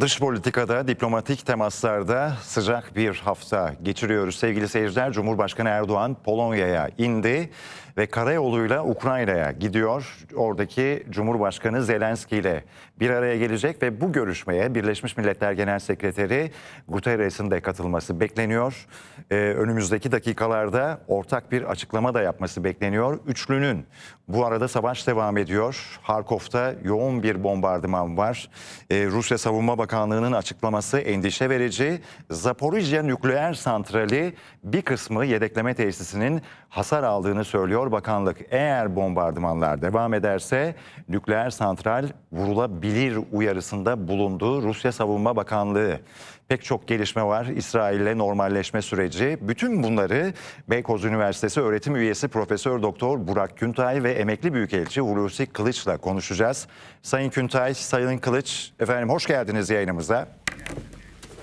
Dış politikada, diplomatik temaslarda sıcak bir hafta geçiriyoruz. Sevgili seyirciler, Cumhurbaşkanı Erdoğan Polonya'ya indi ve karayoluyla Ukrayna'ya gidiyor. Oradaki Cumhurbaşkanı Zelenski ile bir araya gelecek ve bu görüşmeye Birleşmiş Milletler Genel Sekreteri Guterres'in de katılması bekleniyor. Ee, önümüzdeki dakikalarda ortak bir açıklama da yapması bekleniyor. Üçlünün bu arada savaş devam ediyor. Harkov'ta yoğun bir bombardıman var. Ee, Rusya Savunma Bakanlığı'nın açıklaması endişe verici. Zaporijya nükleer santrali bir kısmı yedekleme tesisinin hasar aldığını söylüyor bakanlık. Eğer bombardımanlar devam ederse nükleer santral vurulabilir uyarısında bulundu Rusya Savunma Bakanlığı. Pek çok gelişme var. İsrail'le normalleşme süreci. Bütün bunları Beykoz Üniversitesi öğretim üyesi Profesör Doktor Burak Küntay ve emekli büyükelçi Hulusi Kılıç'la konuşacağız. Sayın Küntay, Sayın Kılıç, efendim hoş geldiniz yayınımıza.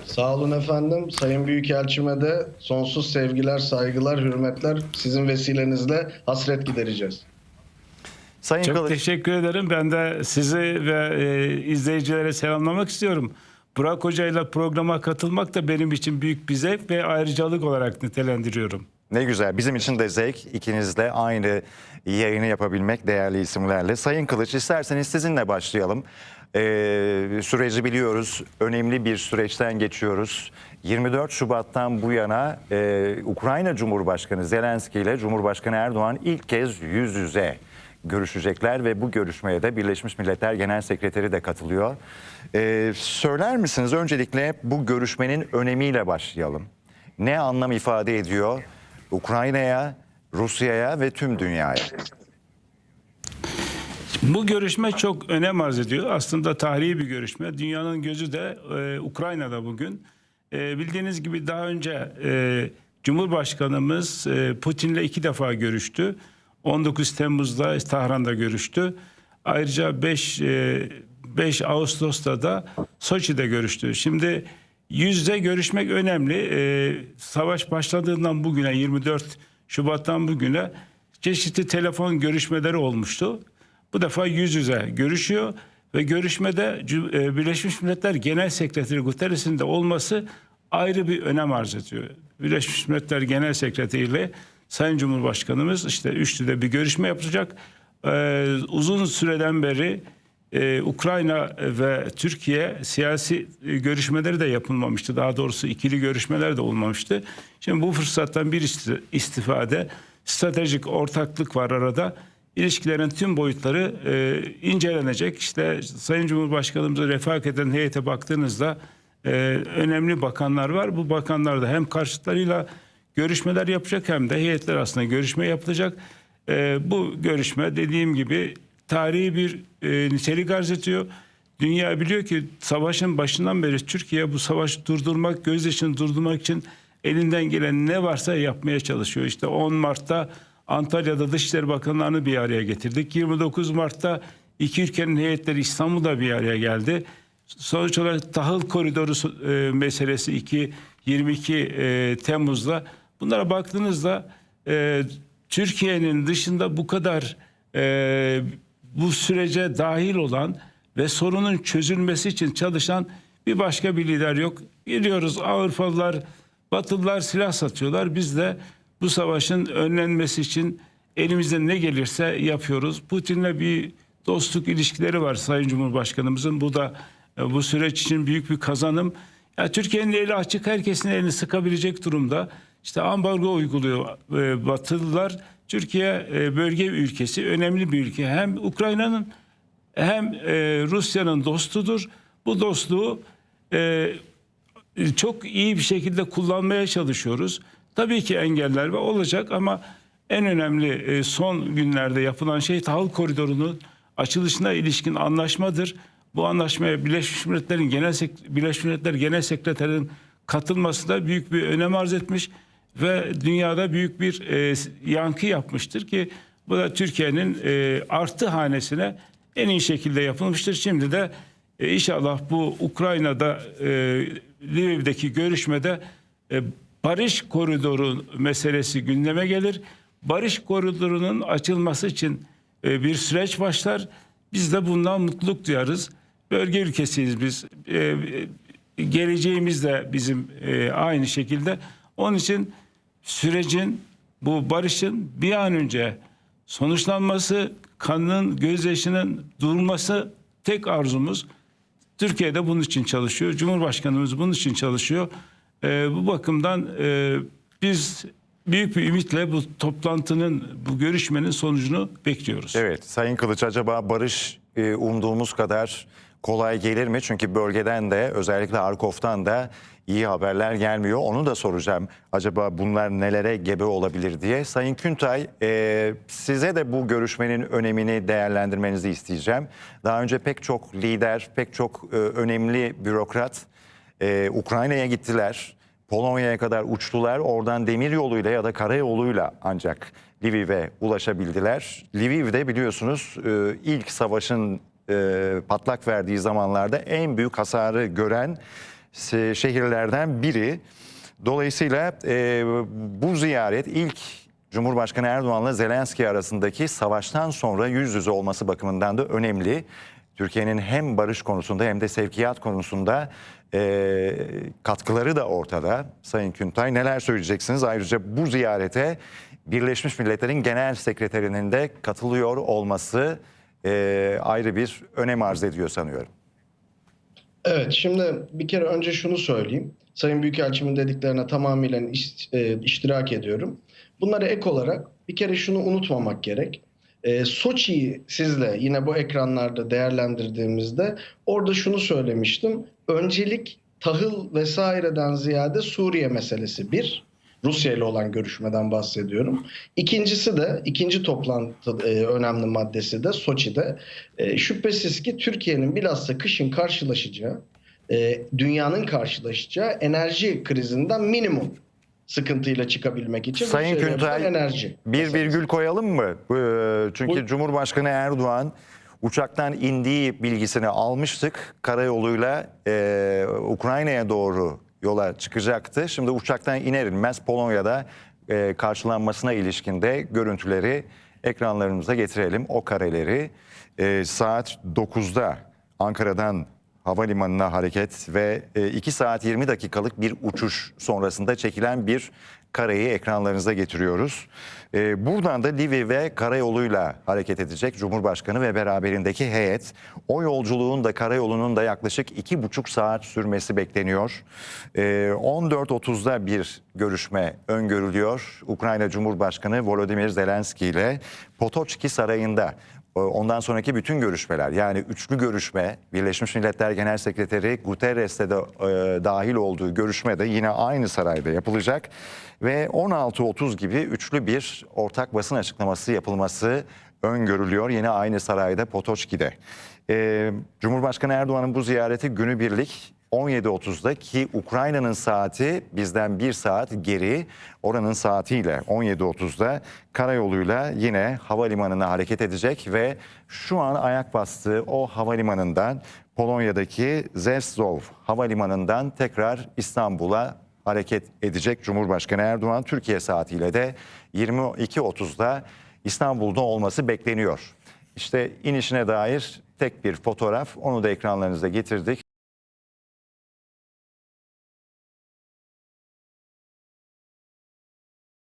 Sağ olun efendim. Sayın Büyükelçime de sonsuz sevgiler, saygılar, hürmetler sizin vesilenizle hasret gidereceğiz. Sayın Çok Kılıç, teşekkür ederim. Ben de sizi ve e, izleyicilere selamlamak istiyorum. Burak Hoca programa katılmak da benim için büyük bir zevk ve ayrıcalık olarak nitelendiriyorum. ne güzel. Bizim için de zevk ikinizle aynı yayını yapabilmek değerli isimlerle. Sayın Kılıç isterseniz sizinle başlayalım. Ee, süreci biliyoruz. Önemli bir süreçten geçiyoruz. 24 Şubat'tan bu yana e, Ukrayna Cumhurbaşkanı Zelenski ile Cumhurbaşkanı Erdoğan ilk kez yüz yüze görüşecekler ve bu görüşmeye de Birleşmiş Milletler Genel Sekreteri de katılıyor. Ee, söyler misiniz öncelikle bu görüşmenin önemiyle başlayalım. Ne anlam ifade ediyor Ukrayna'ya, Rusya'ya ve tüm dünyaya? Bu görüşme çok önem arz ediyor. Aslında tarihi bir görüşme. Dünyanın gözü de e, Ukrayna'da bugün. E, bildiğiniz gibi daha önce e, Cumhurbaşkanımız e, Putin'le iki defa görüştü. 19 Temmuz'da Tahran'da görüştü. Ayrıca 5 e, 5 Ağustos'ta da Soçi'de görüştü. Şimdi yüzde görüşmek önemli. E, savaş başladığından bugüne 24 Şubat'tan bugüne çeşitli telefon görüşmeleri olmuştu. Bu defa yüz yüze görüşüyor ve görüşmede e, Birleşmiş Milletler Genel Sekreteri Guterres'in de olması ayrı bir önem arz ediyor. Birleşmiş Milletler Genel Sekreteri ile Sayın Cumhurbaşkanımız işte üçlüde bir görüşme yapacak. Ee, uzun süreden beri e, Ukrayna ve Türkiye siyasi e, görüşmeleri de yapılmamıştı. Daha doğrusu ikili görüşmeler de olmamıştı. Şimdi bu fırsattan bir isti- istifade stratejik ortaklık var arada. İlişkilerin tüm boyutları e, incelenecek. İşte Sayın Cumhurbaşkanımıza refak eden heyete baktığınızda e, önemli bakanlar var. Bu bakanlar da hem karşıtlarıyla görüşmeler yapacak hem de heyetler arasında görüşme yapılacak. E, bu görüşme dediğim gibi tarihi bir e, nitelik arz ediyor. Dünya biliyor ki savaşın başından beri Türkiye bu savaşı durdurmak, gözyaşını durdurmak için elinden gelen ne varsa yapmaya çalışıyor. İşte 10 Mart'ta Antalya'da Dışişleri Bakanlarını bir araya getirdik. 29 Mart'ta iki ülkenin heyetleri İstanbul'da bir araya geldi. Sonuç olarak tahıl koridoru e, meselesi 2 22 e, Temmuz'da bunlara baktığınızda e, Türkiye'nin dışında bu kadar e, bu sürece dahil olan ve sorunun çözülmesi için çalışan bir başka bir lider yok. Biliyoruz Avrupalılar, Batılılar silah satıyorlar. Biz de bu savaşın önlenmesi için elimizden ne gelirse yapıyoruz. Putin'le bir dostluk ilişkileri var Sayın Cumhurbaşkanımızın. Bu da e, bu süreç için büyük bir kazanım. Ya Türkiye'nin eli açık, herkesin elini sıkabilecek durumda. İşte ambargo uyguluyor e, Batılılar. Türkiye e, bölge ülkesi, önemli bir ülke. Hem Ukrayna'nın hem e, Rusya'nın dostudur. Bu dostluğu e, çok iyi bir şekilde kullanmaya çalışıyoruz. Tabii ki engeller var olacak ama en önemli e, son günlerde yapılan şey tahıl koridorunun açılışına ilişkin anlaşmadır. Bu anlaşmaya Birleşmiş Milletler'in genel Sek- Birleşmiş Milletler Genel Sekreterinin katılması da büyük bir önem arz etmiş ve dünyada büyük bir e, yankı yapmıştır ki bu da Türkiye'nin e, artı hanesine en iyi şekilde yapılmıştır. Şimdi de e, inşallah bu Ukrayna'da e, Lviv'deki görüşmede e, barış koridoru meselesi gündeme gelir. Barış koridorunun açılması için e, bir süreç başlar. Biz de bundan mutluluk duyarız. bölge ülkesiyiz biz. E, e, geleceğimiz de bizim e, aynı şekilde. Onun için sürecin bu barışın bir an önce sonuçlanması, kanın, gözyaşının durması tek arzumuz. Türkiye'de bunun için çalışıyor. Cumhurbaşkanımız bunun için çalışıyor. Ee, bu bakımdan e, biz büyük bir ümitle bu toplantının, bu görüşmenin sonucunu bekliyoruz. Evet, Sayın Kılıç acaba barış e, umduğumuz kadar kolay gelir mi? Çünkü bölgeden de özellikle Arkov'tan da iyi haberler gelmiyor. Onu da soracağım. Acaba bunlar nelere gebe olabilir diye. Sayın Küntay, e, size de bu görüşmenin önemini değerlendirmenizi isteyeceğim. Daha önce pek çok lider, pek çok e, önemli bürokrat e, Ukrayna'ya gittiler. Polonya'ya kadar uçtular. Oradan demir yoluyla ya da karayoluyla ancak Lviv'e ulaşabildiler. Lviv'de biliyorsunuz e, ilk savaşın e, patlak verdiği zamanlarda en büyük hasarı gören şehirlerden biri. Dolayısıyla e, bu ziyaret ilk Cumhurbaşkanı Erdoğan'la Zelenski arasındaki savaştan sonra yüz yüze olması bakımından da önemli. Türkiye'nin hem barış konusunda hem de sevkiyat konusunda e, katkıları da ortada. Sayın Küntay neler söyleyeceksiniz? Ayrıca bu ziyarete Birleşmiş Milletler'in Genel Sekreterinin de katılıyor olması e, ayrı bir önem arz ediyor sanıyorum. Evet, şimdi bir kere önce şunu söyleyeyim. Sayın Büyükelçimin dediklerine tamamıyla iş- e, iştirak ediyorum. Bunlara ek olarak bir kere şunu unutmamak gerek. E, Soçi'yi sizle yine bu ekranlarda değerlendirdiğimizde orada şunu söylemiştim. Öncelik tahıl vesaireden ziyade Suriye meselesi bir. Rusya ile olan görüşmeden bahsediyorum. İkincisi de ikinci toplantı e, önemli maddesi de Soçi'de e, şüphesiz ki Türkiye'nin bilhassa kışın karşılaşacağı e, dünyanın karşılaşacağı enerji krizinden minimum sıkıntıyla çıkabilmek için Sayın yapılan enerji. Bir virgül koyalım mı? Ee, Çünkü Bu- Cumhurbaşkanı Erdoğan uçaktan indiği bilgisini almıştık. Karayoluyla e, Ukrayna'ya doğru yola çıkacaktı. Şimdi uçaktan iner inmez Polonya'da e, karşılanmasına ilişkinde görüntüleri ekranlarımıza getirelim. O kareleri E, saat 9'da Ankara'dan havalimanına hareket ve 2 saat 20 dakikalık bir uçuş sonrasında çekilen bir kareyi ekranlarınıza getiriyoruz. E, buradan da Livi ve karayoluyla hareket edecek Cumhurbaşkanı ve beraberindeki heyet. O yolculuğun da karayolunun da yaklaşık iki buçuk saat sürmesi bekleniyor. E, 14.30'da bir görüşme öngörülüyor. Ukrayna Cumhurbaşkanı Volodymyr Zelenski ile Potoçki Sarayı'nda Ondan sonraki bütün görüşmeler yani üçlü görüşme Birleşmiş Milletler Genel Sekreteri Guterres'te de e, dahil olduğu görüşme de yine aynı sarayda yapılacak. Ve 16.30 gibi üçlü bir ortak basın açıklaması yapılması öngörülüyor yine aynı sarayda Potoçki'de. Ee, Cumhurbaşkanı Erdoğan'ın bu ziyareti günübirlik 17.30'da ki Ukrayna'nın saati bizden bir saat geri oranın saatiyle 17.30'da karayoluyla yine havalimanına hareket edecek ve şu an ayak bastığı o havalimanından Polonya'daki Rzeszów havalimanından tekrar İstanbul'a hareket edecek Cumhurbaşkanı Erdoğan Türkiye saatiyle de 22.30'da İstanbul'da olması bekleniyor. İşte inişine dair tek bir fotoğraf onu da ekranlarınıza getirdik.